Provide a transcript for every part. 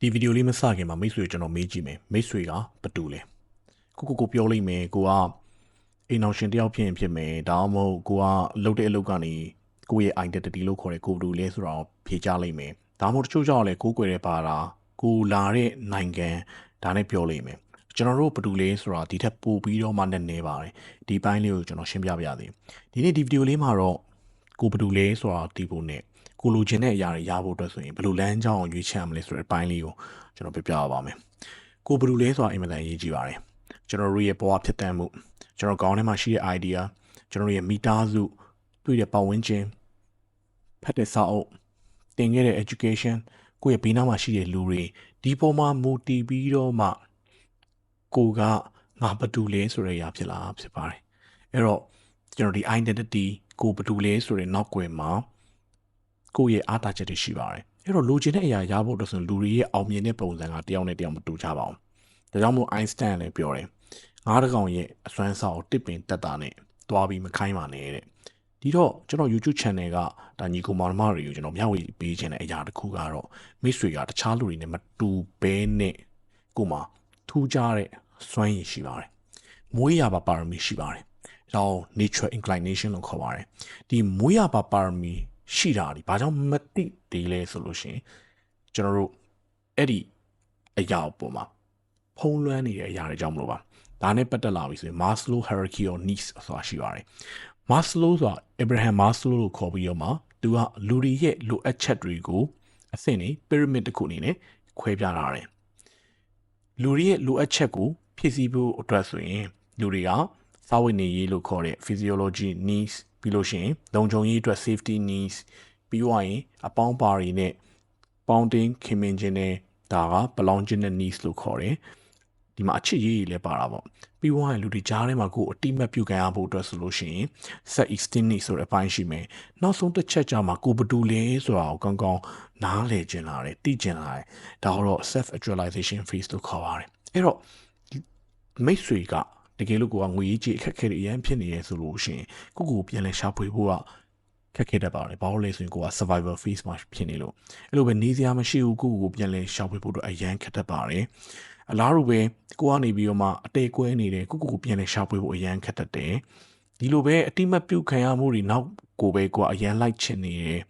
ဒီဗီဒီယိုလေးမစခင်မှာမိတ်ဆွေကိုကျွန်တော်မေးကြည့်မယ်မိတ်ဆွေကဘယ်တူလဲကိုကိုကိုပြောလိုက်မယ်ကိုကအိမ်အောင်ရှင်တယောက်ဖြစ်ရင်ဖြစ်မယ်ဒါမှမဟုတ်ကိုကလှုပ်တဲ့အလုပ်ကနေကိုယ့်ရဲ့ identity လို့ခေါ်တဲ့ကိုဘယ်တူလဲဆိုတာကိုဖြေချလိုက်မယ်ဒါမှမဟုတ်တချို့ကြောင့်လည်းကိုကိုွယ်တဲ့ပါတာကိုလာတဲ့နိုင်ငံဒါနဲ့ပြောလိုက်မယ်ကျွန်တော်တို့ဘယ်တူလဲဆိုတာဒီထက်ပိုပြီးတော့မှနည်းနည်းပါတယ်ဒီပိုင်းလေးကိုကျွန်တော်ရှင်းပြပါရစေဒီနေ့ဒီဗီဒီယိုလေးမှာတော့ကိုဘယ်တူလဲဆိုတာသိဖို့နဲ့ ကိုလိုချင်တဲ့အရာတွေရဖို့အတွက်ဆိုရင်ဘယ်လိုလမ်းကြောင်းကိုရွေးချယ်ရမလဲဆိုတဲ့အပိုင်းလေးကိုကျွန်တော်ပြပြပါမယ်။ကိုဘယ်လိုလဲဆိုတာအင်မတန်အရေးကြီးပါတယ်။ကျွန်တော်တို့ရဲ့ဘဝဖြစ်တမ်းမှုကျွန်တော်ကောင်းထဲမှာရှိတဲ့ idea ကျွန်တော်ရဲ့မိသားစုတွေ့တဲ့ပတ်ဝန်းကျင်ဖတ်တဲ့စာအုပ်တင်ခဲ့တဲ့ education ကိုယ့်ရဲ့ဘေးနားမှာရှိတဲ့လူတွေဒီပေါ်မှာမူတည်ပြီးတော့မှကိုကငါဘယ်သူလဲဆိုတဲ့အရာဖြစ်လာဖြစ်ပါတယ်။အဲ့တော့ကျွန်တော်ဒီ identity ကိုဘယ်သူလဲဆိုတဲ့နောက်ွယ်မှာ ကိုယ့်ရဲ့အားတာချက်တွေရှိပါတယ်အဲ့တော့လိုချင်တဲ့အရာရဖို့အတွက်ဆိုလူတွေရဲ့အောင်မြင်တဲ့ပုံစံကတယောက်နဲ့တယောက်မတူကြပါဘူးဒါကြောင့်မို့ Einstein လည်းပြောတယ်ငါးတကောင်ရဲ့အစွမ်းစားကိုတစ်ပင်တက်တာနဲ့တွားပြီးမခိုင်းပါနဲ့တဲ့ဒီတော့ကျွန်တော် YouTube channel ကဒါညီကိုမောင်နှမတွေကိုကျွန်တော်မျှဝေပေးခြင်းတဲ့အရာတစ်ခုကတော့မိတ်ဆွေကတခြားလူတွေနဲ့မတူဘဲနဲ့ကိုမှထူးခြားတဲ့စွမ်းရည်ရှိပါတယ်မွေးရပါပါရမီရှိပါတယ်ဒါကို nature inclination လို့ခေါ်ပါတယ်ဒီမွေးရပါပါရမီ ရှိတာဒီဘာကြောင့်မသိသေးလဲဆိုလို့ရှိရင်ကျွန်တော်တို့အဲ့ဒီအရာအပေါ်မှာဖုံးလွှမ်းနေတဲ့အရာတွေကြောင့်မလို့ပါဒါနဲ့ပတ်သက်လာပြီဆိုရင် Maslow hierarchy of needs ဆိုတာရှိပါတယ် Maslow ဆိုတာ Abraham Maslow လို့ခေါ်ပြီးတော့မှသူကလူတွေရဲ့လိုအပ်ချက်တွေကိုအဆင့်နေ pyramid တစ်ခုအနေနဲ့ခွဲပြထားတယ်လူတွေရဲ့လိုအပ်ချက်ကိုဖြည့်ဆည်းဖို့အတွက်ဆိုရင်လူတွေက စာဝတ်နေရေးလို့ခေါ်တဲ့ physiology needs ပြီးလို့ရှိရင်လုံခြုံရေးအတွက် safety needs ပြီးတော့ရင်အပေါင်းပါတွေနဲ့ပေါင်းတင်ခင်မင်ခြင်းနဲ့ဒါက belong ခြင်းနဲ့ needs လို့ခေါ်တယ်ဒီမှာအချစ်ရေးကြီးလည်းပါတာပေါ့ပြီးတော့ရင်လူတွေကြားထဲမှာကိုယ်အတိမတ်ပြုခံရဖို့အတွက်ဆိုလို့ရှိရင် set extend needs ဆိုတဲ့အပိုင်းရှိမယ်နောက်ဆုံးတစ်ချက်ကြမှာကိုဘတူလဲဆိုတာကိုကောင်းကောင်းနားလည်ကျင်လာတယ်သိကျင်လာတယ်ဒါတော့ self actualization phase လို့ခေါ်ပါတယ်အဲ့တော့မိတ်ဆွေက တကယ်လို့ကိုကငွေရေးကြေးအခက်အခဲတွေအရင်ဖြစ်နေရဲဆိုလို့ရှိရင်ကိုကိုပြန်လဲရှာဖွေဖို့ကခက်ခဲတတ်ပါတယ်ဘာလို့လဲဆိုရင်ကိုက survival phase မှာဖြစ်နေလို့အဲ့လိုပဲနေစရာမရှိဘူးကိုကိုပြန်လဲရှာဖွေဖို့တော့အရန်ခက်တတ်ပါတယ်အလားတူပဲကိုကနေပြီးတော့မှအတေကွဲနေတယ်ကိုကိုကိုပြန်လဲရှာဖွေဖို့အရန်ခက်တတ်တယ်ဒီလိုပဲအတိမတ်ပြုတ်ခံရမှုတွေနောက်ကိုပဲကိုကအရန်လိုက်ချင်နေတယ်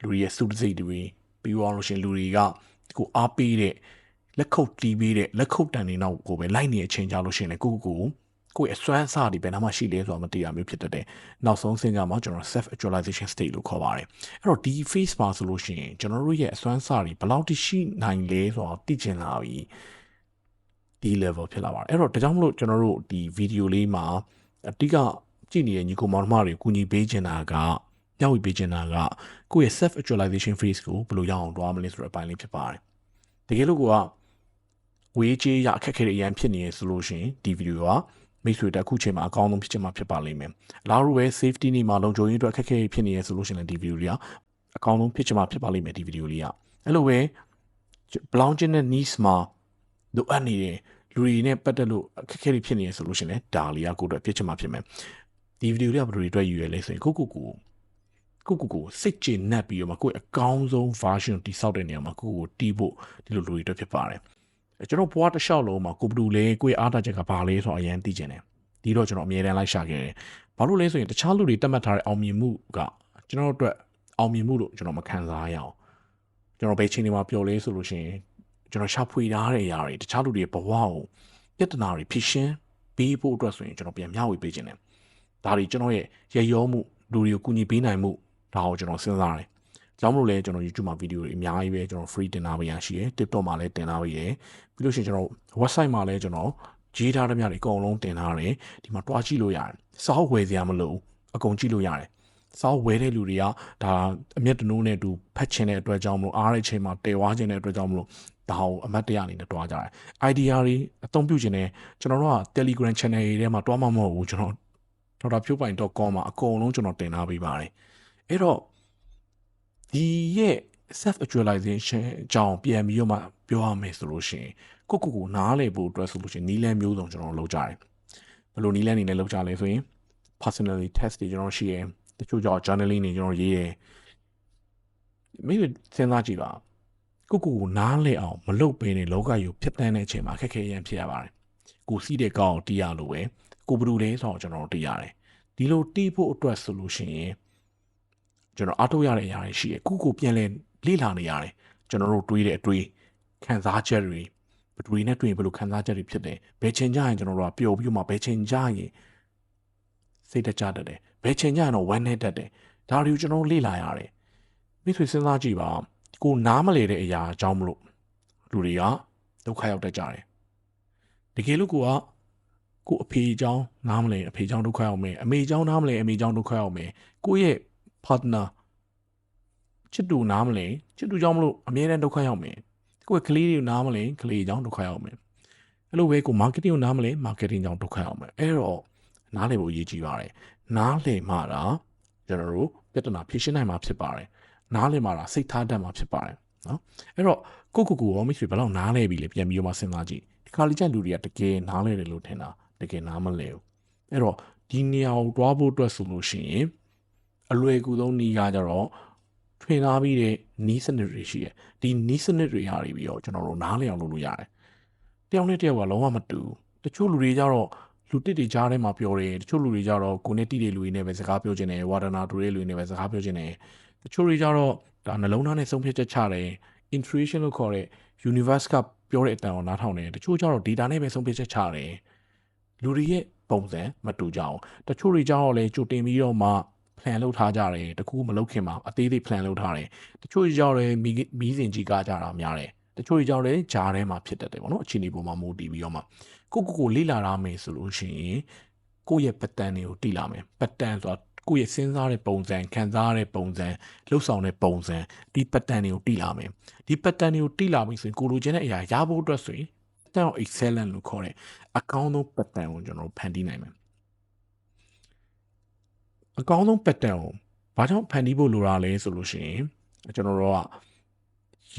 လူတွေရဲ့စုတစိတ်တွေပြီးတော့လို့ရှင်လူတွေကကိုအားပေးတဲ့ လက်ခုပ်တီးပေးတဲ့လက်ခုပ်တန်တွေနောက်ကိုပဲလိုက်နေတဲ့အချိန်ကြလို့ရှိရင်လည်းကိုကိုကိုယ့်ရဲ့အစွမ်းအစတွေဘယ်နှမှရှိလဲဆိုတာမသိရမျိုးဖြစ်တတ်တယ်။နောက်ဆုံးဆင့်ကြမှာကျွန်တော် self actualization state လို့ခေါ်ပါတယ်။အဲ့တော့ဒီ phase မှာဆိုလို့ရှိရင်ကျွန်တော်တို့ရဲ့အစွမ်းအစတွေဘယ်လောက်တိရှိနိုင်လဲဆိုတာသိချင်လာပြီ။ဒီ level ဖြစ်လာပါတယ်။အဲ့တော့ဒါကြောင့်မလို့ကျွန်တော်တို့ဒီ video လေးမှာအတိကကြည့်နေတဲ့ညီကိုမောင်နှမတွေကိုကူညီပေးချင်တာကညှောက်ပေးချင်တာကကိုယ့်ရဲ့ self actualization phase ကိုဘယ်လိုရအောင်တွားမလဲဆိုတဲ့အပိုင်းလေးဖြစ်ပါတယ်။တကယ်လို့က ဝေးကြေးရအခက်ခဲတွေအရင်ဖြစ်နေရဆိုလို့ရှိရင်ဒီဗီဒီယိုကမိတ်ဆွေတက်ခုချိန်မှာအကောင်းဆုံးဖြစ်ချင်မှာဖြစ်ပါလိမ့်မယ်။လာရူပဲ safety နေမှာလုံခြုံရေးအတွက်အခက်ခဲဖြစ်နေရဆိုလို့ရှိရင်ဒီဗီဒီယိုလေးကအကောင်းဆုံးဖြစ်ချင်မှာဖြစ်ပါလိမ့်မယ်ဒီဗီဒီယိုလေးကအဲ့လိုပဲ blockchain နဲ့ niche မှာလိုအပ်နေတဲ့လူတွေနဲ့ပတ်သက်လို့အခက်ခဲတွေဖြစ်နေရဆိုလို့ရှိရင်လည်းဒါလေးကကိုယ်အတွက်ဖြစ်ချင်မှာဖြစ်မယ်။ဒီဗီဒီယိုလေးကဘယ်လိုတွေအတွက်ယူရလဲဆိုရင်ကိုကိုကိုကိုကိုကိုစိတ်ကျေနပ်ပြီးတော့မှကိုယ့်အကောင်းဆုံး version တိစောက်တဲ့နေရာမှာကိုကိုတီးဖို့ဒီလိုလူတွေအတွက်ဖြစ်ပါတယ်။ ကျွန်တော်ဘွားတစ်လျှောက်လုံးမှာကိုဘလူလဲကိုယ့်အားတာချက်ကဘာလဲဆိုတော့အရင်သိကျင်တယ်ဒီတော့ကျွန်တော်အမြဲတမ်းလိုက်ရှာခဲ့တယ်ဘာလို့လဲဆိုရင်တခြားလူတွေတတ်မှတ်ထားတဲ့အောင်မြင်မှုကကျွန်တော်တို့အတွက်အောင်မြင်မှုလို့ကျွန်တော်မခံစားရအောင်ကျွန်တော်ဘယ်ချိန်တွေမှာပျော်လဲဆိုလို့ရှိရင်ကျွန်တော်ရှာဖွေထားတဲ့အရာတွေတခြားလူတွေဘဝကိုပြဿနာတွေဖြစ်ရှင်းပေးဖို့အတွက်ဆိုရင်ကျွန်တော်ပြန်မျှဝေပေးခြင်းတယ်ဒါတွေကျွန်တော်ရဲ့ရရောမှုလူတွေကိုကူညီပေးနိုင်မှုဒါကိုကျွန်တော်စဉ်းစားတယ် ကြောင့်မလို့လဲကျွန်တော် YouTube မှာဗီဒီယိုတွေအများကြီးပဲကျွန်တော် free တင်ထားပေးရရှိတယ် TikTok မှာလည်းတင်ထားပေးတယ်ပြီးလို့ရှိရင်ကျွန်တော် website မှာလည်းကျွန်တော်ရေးထားတဲ့များတွေအကုန်လုံးတင်ထားတယ်ဒီမှာတွားကြည့်လို့ရတယ်စောက်ဝယ်စရာမလိုအကုန်ကြည့်လို့ရတယ်စောက်ဝယ်တဲ့လူတွေကဒါအမျက်တနိုးနဲ့တူဖတ်ချင်တဲ့အတွက်ကြောင့်မလို့အားတဲ့ချိန်မှာတည်ဝါခြင်းတဲ့အတွက်ကြောင့်မလို့ဒါကိုအမတ်တရအနေနဲ့တွားကြတယ် idea တွေအသုံးပြုခြင်းနဲ့ကျွန်တော်တို့က Telegram channel တွေထဲမှာတွားမှာမဟုတ်ဘူးကျွန်တော်ဒေါက်တာဖြိုးပိုင် .com မှာအကုန်လုံးကျွန်တော်တင်ထားပေးပါတယ်အဲ့တော့ ဒီရဲ့ self actualization အကြောင်းပြန်ပြီးတော့မှပြောရမယ်ဆိုလို့ရှိရင်ကိုကိုကိုနားလည်ဖို့အတွက်ဆိုလို့ရှိရင်နီးလန်းမျိုးစုံကျွန်တော်လုပ်ကြတယ်ဘယ်လိုနီးလန်းနေလဲလုပ်ကြလဲဆိုရင် personally test တွေကျွန်တော်ရှိရယ်တချို့ကြောင့် journaling တွေကျွန်တော်ရေးရယ်မိစဉ်းစားကြည့်ပါကိုကိုကိုနားလဲအောင်မလုပ်ပေးနေလောကကြီးကိုဖျက်တမ်းတဲ့အချိန်မှာခက်ခဲရန်ဖြစ်ရပါတယ်ကိုစီးတဲ့ကောင်းတီးရလို့ပဲကိုဘလူလဲဆိုတော့ကျွန်တော်တို့တီးရတယ်ဒီလိုတီးဖို့အတွက်ဆိုလို့ရှိရင် ကျွန်တော်အားထုတ်ရတဲ့အရာတွေရှိတယ်ကိုကိုပြန်လဲလေ့လာနေရတယ်ကျွန်တော်တို့တွေးတဲ့အတွေးခံစားချက်တွေဘယ်သူတွေနဲ့တွေ့ရင်ဘယ်လိုခံစားချက်တွေဖြစ်တယ်ဘယ်ချိန်ကျရင်ကျွန်တော်တို့ကပျော်ပြီးမှဘယ်ချိန်ကျရင်စိတ်တကြတတ်တယ်ဘယ်ချိန်ကျရင်တော့ဝမ်းနေတတ်တယ်ဒါတွေကိုကျွန်တော်လေ့လာရတယ်မိတ်ဆွေစဉ်းစားကြည့်ပါကိုနားမလဲတဲ့အရာအကြောင်းမလို့လူတွေကဒုက္ခရောက်တတ်ကြတယ်တကယ်လို့ကိုကကိုအဖေအကြောင်းနားမလဲအဖေအကြောင်းဒုက္ခရောက်မယ်အမေအကြောင်းနားမလဲအမေအကြောင်းဒုက္ခရောက်မယ်ကိုရဲ့ partner ချစ်တူနားမလဲချစ်တူကြောင့်မလို့အမြဲတမ်းဒုက္ခရောက်မယ်ကိုယ့်ကလေးတွေကိုနားမလဲကလေးကြောင့်ဒုက္ခရောက်မယ်အဲ့လိုပဲကို marketing ကိုနားမလဲ marketing ကြောင့်ဒုက္ခရောက်မယ်အဲ့တော့နားလည်ဖို့အရေးကြီးပါတယ်နားလည်မှတာကျွန်တော်တို့ပြဿနာဖြေရှင်းနိုင်မှာဖြစ်ပါတယ်နားလည်မှတာစိတ်ထားတတ်မှာဖြစ်ပါတယ်နော်အဲ့တော့ကိုကိုကိုရောမိတ်ဆွေဘယ်လောက်နားလဲပြီလဲပြန်ပြီးတော့မှစဉ်းစားကြည့်ဒီခါလေးကျန်လူတွေကတကယ်နားလဲတယ်လို့ထင်တာတကယ်နားမလဲဘူးအဲ့တော့ဒီနေရာကိုတွားဖို့အတွက်ဆိုလို့ရှိရင် အလွယ်ကူဆုံးနေရာကြတော့ထွင်ထားပြီးတဲ့နီးစနစ်တွေရှိတယ်ဒီနီးစနစ်တွေဟာတွေပြီးတော့ကျွန်တော်တို့နားလည်အောင်လုပ်လို့ရတယ်တယောက်နဲ့တယောက်ကလုံးဝမတူတချို့လူတွေကြတော့လူတစ်တွေကြားထဲမှာပြောတယ်တချို့လူတွေကြတော့ကိုနဲ့တိတဲ့လူတွေနဲ့ပဲစကားပြောချင်တယ်ဝါဒနာတူတဲ့လူတွေနဲ့ပဲစကားပြောချင်တယ်တချို့တွေကြတော့ဒါနှလုံးသားနဲ့ဆုံးဖြတ်ချက်ချတယ် intuition လို့ခေါ်တဲ့ universe ကပြောတဲ့အတန်ကိုနားထောင်တယ်တချို့ကြတော့ data နဲ့ပဲဆုံးဖြတ်ချက်ချတယ်လူတွေရဲ့ပုံစံမတူကြအောင်တချို့တွေကြတော့လေကြိုတင်ပြီးတော့မှ plan လုပ်ထားကြတယ်တခုမလုပ်ခင်မှာအသေးသေး plan လုပ်ထားတယ်တချို့ကြတော့လေမီမီးစင်ကြီးကားကြတာများတယ်တချို့ကြတော့လေဂျားထဲမှာဖြစ်တတ်တယ်ပေါ့နော်အခြေအနေပေါ်မှာမိုးတီးပြီးတော့မှကိုကိုကိုလေ့လာရမယ်ဆိုလို့ရှိရင်ကိုယ့်ရဲ့ပတ်တန်တွေကိုတိလာမယ်ပတ်တန်ဆိုတာကိုယ့်ရဲ့စဉ်းစားတဲ့ပုံစံခံစားရတဲ့ပုံစံလှုပ်ဆောင်တဲ့ပုံစံဒီပတ်တန်တွေကိုတိလာမယ်ဒီပတ်တန်တွေကိုတိလာပြီဆိုရင်ကိုလိုချင်တဲ့အရာရဖို့အတွက်ဆိုရင်ပတ်တန်ကို excellent လို့ခေါ်တဲ့အကောင်းဆုံးပတ်တန်ကိုကျွန်တော်ဖန်တီးနိုင်မယ် အကောင်းဆုံးပတ်တန်ကိုဘာကြောင့်ဖန်တီးဖို့လိုတာလဲဆိုလို့ရှိရင်ကျွန်တော်တို့က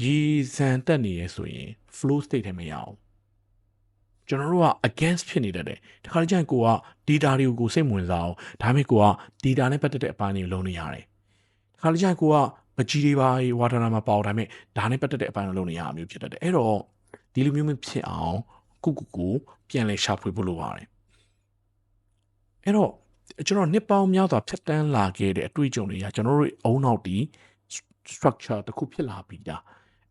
ရည်စံတက်နေရဆိုရင် flow state ထဲမရအောင်ကျွန်တော်တို့က against ဖြစ်နေတတ်တယ်တခါတကြိမ်ကိုက data တွေကိုကိုစိတ်ဝင်စားအောင်ဒါပေမဲ့ကိုက data နဲ့ပတ်သက်တဲ့အပိုင်းတွေကိုလုပ်နေရတယ်တခါတကြိမ်ကိုကမကြီးတွေပါဝါဒနာမှာပေါ့ဒါပေမဲ့ဒါနဲ့ပတ်သက်တဲ့အပိုင်းကိုလုပ်နေရအမျိုးဖြစ်တတ်တယ်အဲ့တော့ဒီလိုမျိုးမဖြစ်အောင်ကိုကိုကိုပြန်လဲရှာဖွေဖို့လိုပါတယ်အဲ့တော့ ကျွန်တော်နှစ်ပေါင်းများစွာဖြတ်တန်းလာခဲ့တဲ့အတွေ့အကြုံတွေကကျွန်တော်တို့အုံနောက်တီ structure တစ်ခုဖြစ်လာပြီးတာ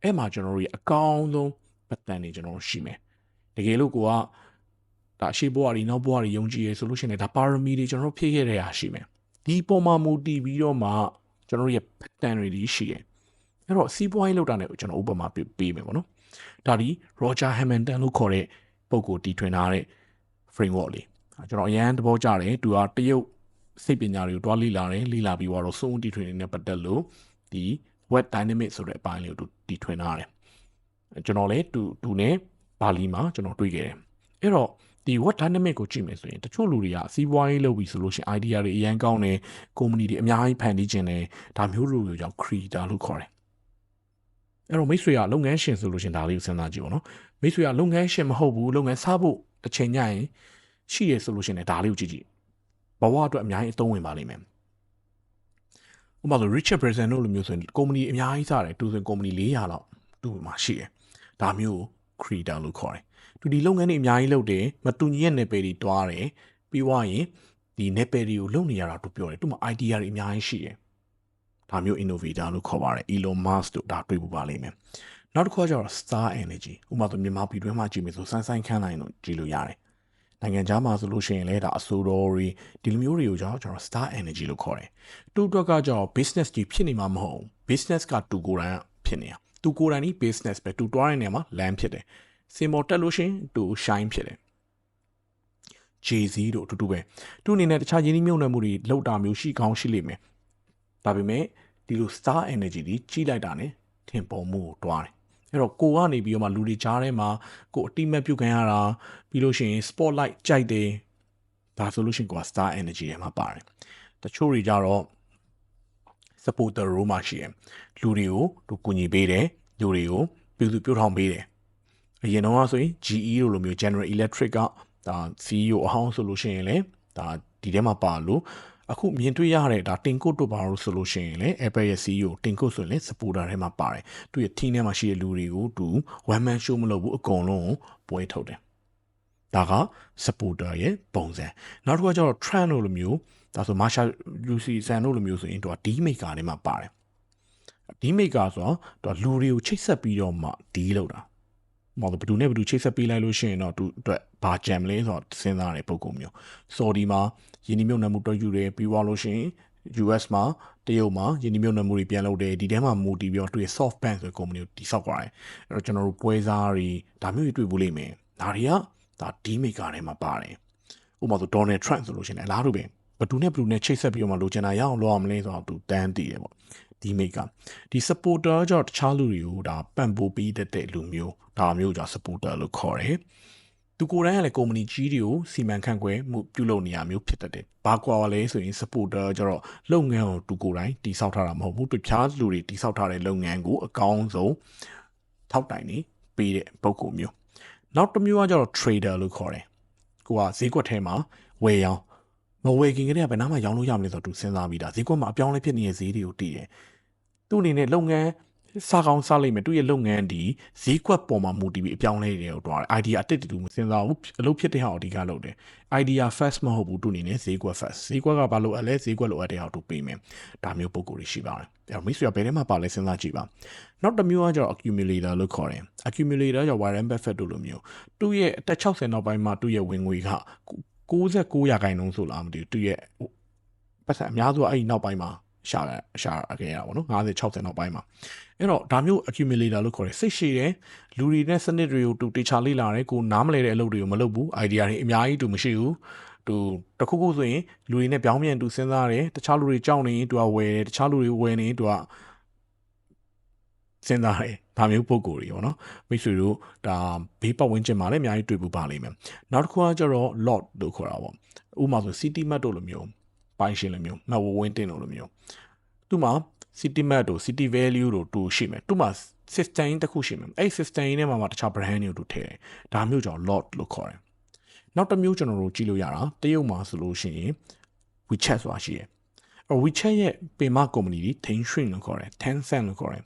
အဲ့မှာကျွန်တော်တို့ရဲ့အကောင်းဆုံးပတ်တန်တွေကျွန်တော်တို့ရှိမယ်တကယ်လို့ကိုကဒါအရှိဘဝတွေနောက်ဘဝတွေယုံကြည်ရဆိုလို့ရှိရင်ဒါပါရမီတွေကျွန်တော်တို့ဖြည့်ခဲ့တဲ့အရာရှိမယ်ဒီပုံမှာမူတည်ပြီးတော့မှကျွန်တော်တို့ရဲ့ pattern တွေဒီရှိတယ်အဲ့တော့စီးပွားရေးလောက်တာနဲ့ကျွန်တော်ဥပမာပေးမယ်ပေါ့နော်ဒါဒီ Roger Hamilton လို့ခေါ်တဲ့ပုံကိုတီထွင်ထားတဲ့ framework လေး ကျွန်တော်အရန်သဘောကျတယ်သူကတရုတ်စိတ်ပညာတွေကိုတွားလေ့လာတယ်လေ့လာပြီးတော့စုံတီထွင်နေတဲ့ပတ်သက်လို့ဒီ web dynamic ဆိုတဲ့အပိုင်းလေးကိုသူတီထွင်ထားတယ်ကျွန်တော်လည်းသူသူနဲ့ဘာလီမှာကျွန်တော်တွေ့ခဲ့တယ်အဲ့တော့ဒီ what dynamic ကိုကြည့်မယ်ဆိုရင်တချို့လူတွေကစီးပွားရေးလုပ်ပြီးဆိုလို့ရှိရင် idea တွေအရန်ကောင်းတယ် company တွေအများကြီးဖန်တီးခြင်းတယ်ဒါမျိုးလူတွေကြောင့် creator လို့ခေါ်တယ်အဲ့တော့မိတ်ဆွေကလုပ်ငန်းရှင်ဆိုလို့ရှိရင်ဒါလေးကိုစဉ်းစားကြည့်ပါနော်မိတ်ဆွေကလုပ်ငန်းရှင်မဟုတ်ဘူးလုပ်ငန်းစားဖို့တစ်ချိန်ညရင် ရှိရဆိုလို့ရှိရင်ဒါလေးကိုကြည့်ကြည့်ဘဝအတွက်အများကြီးအသုံးဝင်ပါလိမ့်မယ်ဥပမာဆို Richard Branson တို့လိုမျိုးဆိုရင်ကုမ္ပဏီအများကြီးစားတယ်သူဆိုရင်ကုမ္ပဏီ400လောက်သူ့မှာရှိတယ်ဒါမျိုး creator လို့ခေါ်တယ်သူဒီလုပ်ငန်းတွေအများကြီးလုပ်တယ်မတူညီရဲ့နယ်ပယ်တွေတွားတယ်ပြီးွားရင်ဒီနယ်ပယ်တွေကိုလုပ်နေရတာသူပြောတယ်သူမှာ idea တွေအများကြီးရှိတယ်ဒါမျိုး innovator လို့ခေါ်ပါတယ် Elon Musk တို့ဒါတွေ့ဖို့ပါလိမ့်မယ်နောက်တစ်ခုကကျတော့ Star Energy ဥပမာဆိုမြန်မာပြည်တွင်းမှာကြည့်မယ်ဆိုစမ်းဆိုင်ခန်းနိုင်လို့ကြည့်လို့ရတယ် နိုင်ငံခြားမှာဆိုလို့ရှိရင်လည်းဒါအဆိုတော်တွေဒီလိုမျိုးတွေကိုကျွန်တော်ကျွန်တော် Star Energy လို့ခေါ်တယ်တူအတွက်ကကျတော့ business ကြီးဖြစ်နေမှာမဟုတ်ဘူး business ကတူကိုယ်တိုင်ဖြစ်နေတာသူကိုယ်တိုင်ဒီ business ပဲသူတွားတဲ့နေရာမှာ land ဖြစ်တယ်စင်မော်တက်လို့ရှိရင်သူ shine ဖြစ်တယ် JZ တို့အတူတူပဲသူအနေနဲ့တခြားယင်းနှိမ့်မြုံနယ်မှုတွေလောက်တာမျိုးရှိကောင်းရှိလိမ့်မယ်ဒါပေမဲ့ဒီလို star energy တွေကြီးလိုက်တာ ਨੇ ထင်ပေါ်မှုကိုတွားတယ် အဲ့တော့ကိုကနေပြီးတော့မှလူတွေကြားထဲမှာကိုအတိမတ်ပြုတ်ခံရတာပြီးလို့ရှိရင် spotlight ကြိုက်တယ်ဒါဆိုလို့ရှိရင်ကိုက star energy ထဲမှာပါတယ်တချို့တွေကြတော့ supporter role မှာရှိတယ်လူတွေကိုသူကူညီပေးတယ်လူတွေကိုပြုစုပြောထောင်ပေးတယ်အရင်တော့ဆိုရင် GE လိုလိုမျိုး General Electric ကဒါ CEO အဟောင်းဆိုလို့ရှိရင်လေဒါဒီထဲမှာပါလို့ အခုမြင်တွေ့ရတဲ့ဒါတင်ကုတ်တို့ပါလို့ဆိုလို့ရှိရင်လည်း Apple ရဲ့ CEO တင်ကုတ်ဆိုရင်လည်း supporter ထဲမှာပါတယ်သူရဲ့ team ထဲမှာရှိတဲ့လူတွေကိုသူ one man show မလုပ်ဘူးအကုန်လုံးပွဲထုတ်တယ်ဒါက supporter ရဲ့ပုံစံနောက်တစ်ခုကကျတော့ trend လို့လိုမျိုးဒါဆို Marshall Lucy San တို့လိုမျိုးဆိုရင်သူက D maker ထဲမှာပါတယ် D maker ဆိုတော့သူကလူတွေကိုချိတ်ဆက်ပြီးတော့မှ D လောက်တာမ ဟုတ်ဘူးဘယ်သူနဲ့ဘယ်သူချိတ်ဆက်ပေးလိုက်လို့ရှိရင်တော့သူအတွက်ဘာကြံမလဲဆိုတော့စဉ်းစားတဲ့ပုံကုမျိုး Saudi မှာယင်းဒီမြုပ်နှံမှုတွက်ယူတယ်ပြီးသွားလို့ရှိရင် US မှာတရုတ်မှာယင်းဒီမြုပ်နှံမှုတွေပြန်လုပ်တယ်ဒီထဲမှာမူတည်ပြီးတော့သူရဲ့ SoftBank ဆိုတဲ့ company ကိုတိစောက်သွားတယ်အဲ့တော့ကျွန်တော်တို့ပွဲစားတွေဒါမျိုးတွေတွေ့ဖို့လိမ့်မယ်ဒါတွေကဒါ D maker ထဲမှာပါတယ်ဥပမာဆို Donald Trump ဆိုလို့ရှိရင်အလားတူပဲဘယ်သူနဲ့ဘယ်သူနဲ့ချိတ်ဆက်ပြီးတော့မှလိုချင်တာရအောင်လုပ်အောင်မလဲဆိုတော့သူတန်းတည်တယ်ပေါ့ ဒီမိတ်ကဒီ supporter ကြောင့်တခြားလူတွေကိုဒါပံ့ပိုးပေးတတ်တဲ့လူမျိုးဒါမျိုးကြောင့် supporter လို့ခေါ်တယ်သူကိုယ်တိုင်ကလည်းကုမ္ပဏီကြီးတွေကိုစီမံခန့်ခွဲမှုပြုလုပ်နေရမျိုးဖြစ်တတ်တယ်။ဘာကွာလဲဆိုရင် supporter ကျတော့လုပ်ငန်းကိုသူကိုယ်တိုင်တိစောက်ထားတာမဟုတ်ဘူး။တခြားလူတွေတိစောက်ထားတဲ့လုပ်ငန်းကိုအကောင်းဆုံးထောက်တိုင်နေပေးတဲ့ပုံကူမျိုး။နောက်တစ်မျိုးကကျတော့ trader လို့ခေါ်တယ်။ကိုကဈေးကွက်ထဲမှာဝယ်ရောင်း မဝယ်ခင်ကတည်းကဘယ်နားမှရောင်းလို့ရမလဲဆိုတော့သူစဉ်းစားပြီးသားဈေးကွက်မှာအပြောင်းလဲဖြစ်နေတဲ့ဈေးတွေကိုတည်တယ်။သူ့အနေနဲ့လုပ်ငန်းစားကောင်းစားလိမ့်မယ်သူ့ရဲ့လုပ်ငန်းဒီဈေးကွက်ပေါ်မှာမူတည်ပြီးအပြောင်းလဲတွေကိုတွားတယ် idea အတစ်တူမစဉ်းစားဘူးအလုပ်ဖြစ်တဲ့ဟာကိုအဓိကလုပ်တယ် idea first မဟုတ်ဘူးသူအနေနဲ့ဈေးကွက် first ဈေးကွက်ကဘာလို့အလဲဈေးကွက်လိုအပ်တဲ့ဟာကိုသူပေးမယ်ဒါမျိုးပုံကိုယ်တွေရှိပါတယ်အဲ့တော့မိတ်ဆွေကဘယ်ထဲမှာပါလဲစဉ်းစားကြည့်ပါနောက်တစ်မျိုးကကျတော့ accumulator လို့ခေါ်တယ် accumulator ကြောင့် Warren Buffett တို့လိုမျိုးသူ့ရဲ့အသက်60နောက်ပိုင်းမှာသူ့ရဲ့ဝင်ငွေက 69ရာခိုင်နှုန်းဆိုလားမသိဘူးသူ့ရဲ့ပတ်စံအများစုကအဲ့ဒီနောက်ပိုင်းမှာရှာရှာခဲ့ရတာပေါ့နော်50 60နောက်ပိုင်းမှာအဲ့တော့ဒါမျိုး accumulator လို့ခေါ်တယ်စိတ်ရှိတယ်လူတွေနဲ့စနစ်တွေကိုတူတေချာလေ့လာတယ်ကိုနားမလဲတဲ့အလုပ်တွေကိုမလုပ်ဘူး idea တွေအများကြီးတူမရှိဘူးသူတခုခုဆိုရင်လူတွေနဲ့ပြောင်းပြန်တူစဉ်းစားတယ်တခြားလူတွေကြောက်နေရင်သူကဝယ်တယ်တခြားလူတွေဝယ်နေရင်သူကစဉ်းစားတယ် ဒါမျိုးပုံကိုယ်တွေပေါ့နော်မိတ်ဆွေတို့ဒါဘေးပတ်ဝန်းကျင်မှာလည်းအများကြီးတွေ့ဖို့ပါလိမ့်မယ်နောက်တစ်ခုကကျတော့ lot လို့ခေါ်တာပေါ့ဥပမာဆို city map တို့လိုမျိုးပိုင်းရှင်းလိုမျိုးမှတ်ဝဝင်းတင်လို့လိုမျိုးသူ့မှာ city map တို့ city value တို့တူရှိမယ်သူ့မှာ system တစ်ခုရှိမယ်အဲ့ system ထဲမှာမှတခြား brand တွေကိုတူထည့်တယ်ဒါမျိုးကြောင့် lot လို့ခေါ်တယ်နောက်တစ်မျိုးကျွန်တော်တို့ကြည့်လို့ရတာတရုတ်မှာဆိုလို့ရှိရင် WeChat ဆိုတာရှိတယ်အ WeChat ရဲ့ပင်မကုမ္ပဏီကြီး Tencent လို့ခေါ်တယ် Tencent လို့ခေါ်တယ်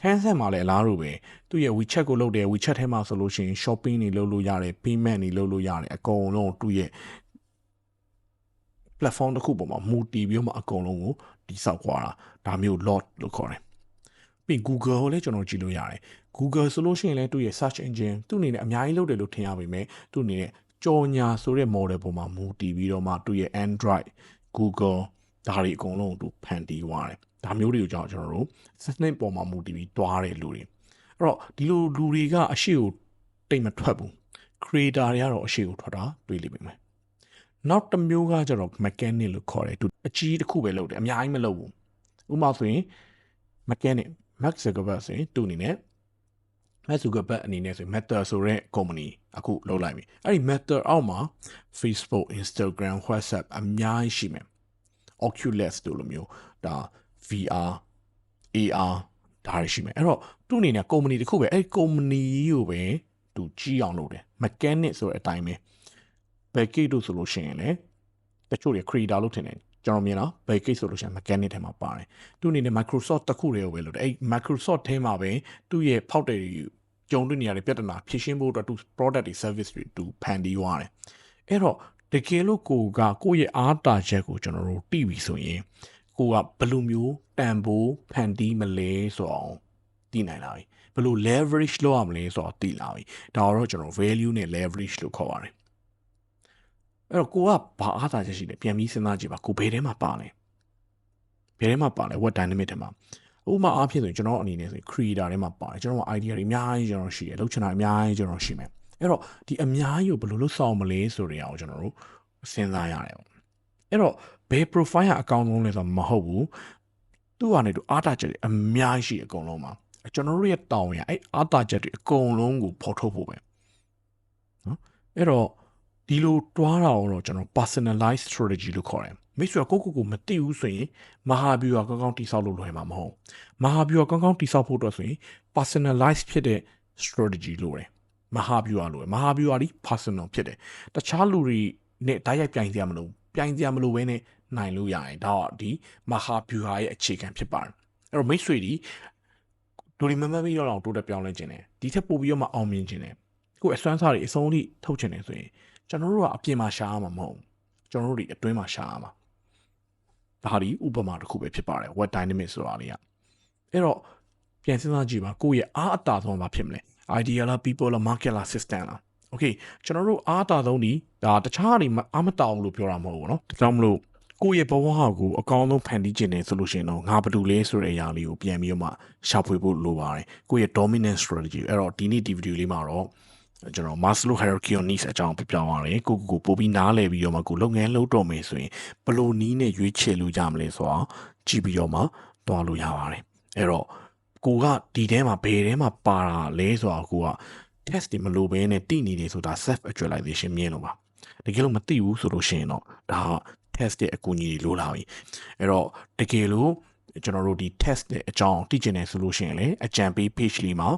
Tencent မှာလည်းအလားတူပဲသူ့ရဲ့ WeChat ကိုလုပ်တယ် WeChat ထဲမှာဆိုလို့ရှိရင် shopping တွေလုပ်လို့ရတယ် payment တွေလုပ်လို့ရတယ်အကုန်လုံးသူ့ရဲ့ platform တစ်ခုပေါ်မှာမူတည်ပြီးမှအကုန်လုံးကိုတိစောက်သွားတာဒါမျိုး lot လို့ခေါ်တယ်ပြီး Google ကိုလည်းကျွန်တော်ကြည့်လို့ရတယ် Google ဆိုလို့ရှိရင်လည်းသူ့ရဲ့ search engine သူ့အနေနဲ့အများကြီးလုပ်တယ်လို့ထင်ရပေမဲ့သူ့အနေနဲ့ကြော်ညာဆိုတဲ့ model ပေါ်မှာမူတည်ပြီးတော့မှသူ့ရဲ့ Android Google ဒါတွေအကုန်လုံးသူဖန်တီးသွားတယ်ဒါမျိုးတွေကိုကြောင့်ကျွန်တော်တို့ system ပေါ်မှာမူတည်ပြီးတွားတဲ့လူတွေအဲ့တော့ဒီလိုလူတွေကအရှိကိုတိတ်မထွက်ဘူး creator တွေကတော့အရှိကိုထွက်တာတွေ့လိမ့်မယ်နောက်တစ်မျိုးကကျတော့ mechanic လို့ခေါ်တယ်သူအကြီးတစ်ခုပဲလုပ်တယ်အများကြီးမလုပ်ဘူးဥပမာဆိုရင် mechanic Mark Zuckerberg ဆိုရင်သူ့အနေနဲ့ Mark Zuckerberg အနေနဲ့ဆို Meta ဆိုတဲ့ company အခုလုပ်လိုက်ပြီအဲ့ဒီ Meta အောက်မှာ Facebook Instagram WhatsApp အများကြီးရှိမယ် Oculus တို့လိုမျိုးဒါ VR AR ဒါတွေရှိမယ်အဲ့တော့သူ့အနေနဲ့ company တစ်ခုပဲအဲ့ company ကိုပဲသူကြီးအောင်လုပ်တယ် mechanic ဆိုတဲ့အတိုင်းပဲ backgate တို့ဆိုလို့ရှိရင်လည်းတချို့တွေ creator လို့ထင်တယ်ကျွန်တော်မြင်တော့ backgate ဆိုလို့ရှိရင် mechanic ထဲမှာပါတယ်သူအနေနဲ့ Microsoft တခုတည်းကိုပဲလို့အဲ့ Microsoft ထဲမှာပဲသူ့ရဲ့ဖောက်တယ်ကြုံတွေ့နေရတဲ့ပြဿနာဖြေရှင်းဖို့အတွက်သူ product တွေ service တွေသူဖန်တီးသွားတယ်အဲ့တော့ တကယ်လို့ကိုကကိုယ့်ရဲ့အားတာချက်ကိုကျွန်တော်တို့တိပြီဆိုရင်ကိုကဘယ်လိုမျိုးတန်ဖိုးဖန်တီးမလဲဆိုအောင်သိနိုင်လာပြီဘယ်လို leverage လုပ်ရမလဲဆိုတော့သိလာပြီဒါတော့ကျွန်တော် value နဲ့ leverage လို့ခေါ်ပါတယ်အဲ့တော့ကိုကဘာအားသာချက်ရှိလဲပြန်ပြီးစဉ်းစားကြည့်ပါကိုဘယ်ထဲမှာပါလဲဘယ်ထဲမှာပါလဲ what dynamic ထဲမှာဥပမာအားဖြင့်ဆိုရင်ကျွန်တော်အနေနဲ့ဆိုရင် creator ထဲမှာပါတယ်ကျွန်တော် idea တွေအများကြီးကျွန်တော်ရှိတယ်လုပ်ချင်တာအများကြီးကျွန်တော်ရှိမယ် အဲ့တော့ဒီအများကြီးကိုဘယ်လိုလုပ်ဆောင်မလဲဆိုတဲ့အောင်ကျွန်တော်တို့စဉ်းစားရတယ်ပေါ့အဲ့တော့ဘယ် profile ကအကောင်းဆုံးလဲဆိုတော့မဟုတ်ဘူးသူ့ဟာနေတူအားတာချက်တွေအများကြီးရှိအကုန်လုံးမှာကျွန်တော်တို့ရဲ့တောင်းရအဲ့အားတာချက်တွေအကုန်လုံးကိုဖော်ထုတ်ဖို့ပဲနော်အဲ့တော့ဒီလိုတွားတာတော့ကျွန်တော် personalized strategy လို့ခေါ်တယ်မိတ်ဆွေကိုကိုကိုမသိဘူးဆိုရင်မဟာဗျူဟာကောင်းကောင်းတိဆောက်လို့လွယ်မှာမဟုတ်မဟာဗျူဟာကောင်းကောင်းတိဆောက်ဖို့အတွက်ဆိုရင် personalized ဖြစ်တဲ့ strategy လို့ရတယ် မဟာဗျူဟာလို့မဟာဗျူဟာဒီ personal ဖြစ်တယ်တခြားလူတွေနဲ့ဓာတ်ရိုက်ပြိုင်စရာမလိုပြိုင်စရာမလိုဘဲနဲ့နိုင်လို့ရတယ်ဒါတော့ဒီမဟာဗျူဟာရဲ့အခြေခံဖြစ်ပါတယ်အဲ့တော့မိတ်ဆွေဒီဒိုလီမမပြီးတော့တိုးတက်ပြောင်းလဲခြင်းတယ်ဒီထက်ပိုပြီးတော့မှအောင်မြင်ခြင်းတယ်ကိုယ်အစွမ်းစားတွေအဆုံးထိထုတ်ခြင်းတယ်ဆိုရင်ကျွန်တော်တို့ကအပြင်မှာရှားရမှာမဟုတ်ဘူးကျွန်တော်တို့ဒီအတွင်းမှာရှားရမှာဒါဒီဥပမာတစ်ခုပဲဖြစ်ပါတယ် web dynamic ဆိုတာလေးကအဲ့တော့ပြန်စဉ်းစားကြည့်ပါကိုယ့်ရဲ့အားအတာဆုံးဘာဖြစ်မလဲ idea လား people လား market လား system လား okay ကျွန်တော်တို့အားအတာဆုံးဒီဒါတခြားတွေအားမတောင်းလို့ပြောတာမဟုတ်ဘူးเนาะဒါကြောင့်မလို့ကိုယ့်ရဲ့ဘဝကိုအကောင်းဆုံးဖန်တီးခြင်းတယ်ဆိုလို့ရှိရင်တော့ငါဘာတူလဲဆိုတဲ့အရာလေးကိုပြန်ပြီးတော့မှရှာဖွေဖို့လိုပါတယ်ကိုယ့်ရဲ့ dominant strategy အဲ့တော့ဒီနေ့ဒီဗီဒီယိုလေးမှာတော့ကျွန်တော် Maslow hierarchy of needs အကြောင်းပြပြသွားတယ်ကိုကိုကိုပို့ပြီးနားလည်ပြီးတော့မှကိုလုပ်ငန်းလုပ်တော့မယ်ဆိုရင်ဘယ်လိုနည်းနဲ့ရွေးချယ်လို့ရမလဲဆိုတော့ကြည့်ပြီးတော့မှတွားလို့ရပါတယ်အဲ့တော့ ကိုကဒီထဲမှာဘယ်ထဲမှာပါတာလဲဆိုတော့ကိုက test တွေမလိုဘဲနဲ့တိနေတယ်ဆိုတာ self actualization မြင်လို့ပါတကယ်လို့မသိဘူးဆိုလို့ရှိရင်တော့ဒါက test ရဲ့အကူအညီတွေလိုလာပြီအဲ့တော့တကယ်လို့ကျွန်တော်တို့ဒီ test ရဲ့အကြောင်းသိကျင်တယ်ဆိုလို့ရှိရင်လည်းအကြံပေး page လေးမှာ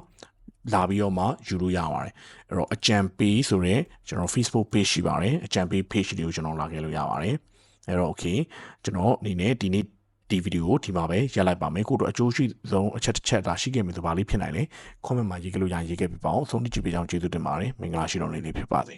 လာပြီးတော့မှယူလို့ရပါတယ်အဲ့တော့အကြံပေးဆိုတော့ကျွန်တော် Facebook page ရှိပါတယ်အကြံပေး page လေးကိုကျွန်တော်လာခဲ့လို့ရပါတယ်အဲ့တော့ okay ကျွန်တော်အနေနဲ့ဒီနေ့ ဒီဗီဒီယိုကိုဒီမှာပဲရပ်လိုက်ပါမယ်ကိုတို့အကျိုးရှိဆုံးအချက်တစ်ချက်ဒါရှိခဲ့မယ်ဆိုပါလိမ့်ဖြစ်နိုင်လေ comment မှာရေးကြလို့ရရေးခဲ့ပြပါအောင်ဆုံးဖြတ်ကြည့်ပေးကြောင်းကျေးဇူးတင်ပါတယ်မင်္ဂလာရှိတော်နေ့လေးဖြစ်ပါစေ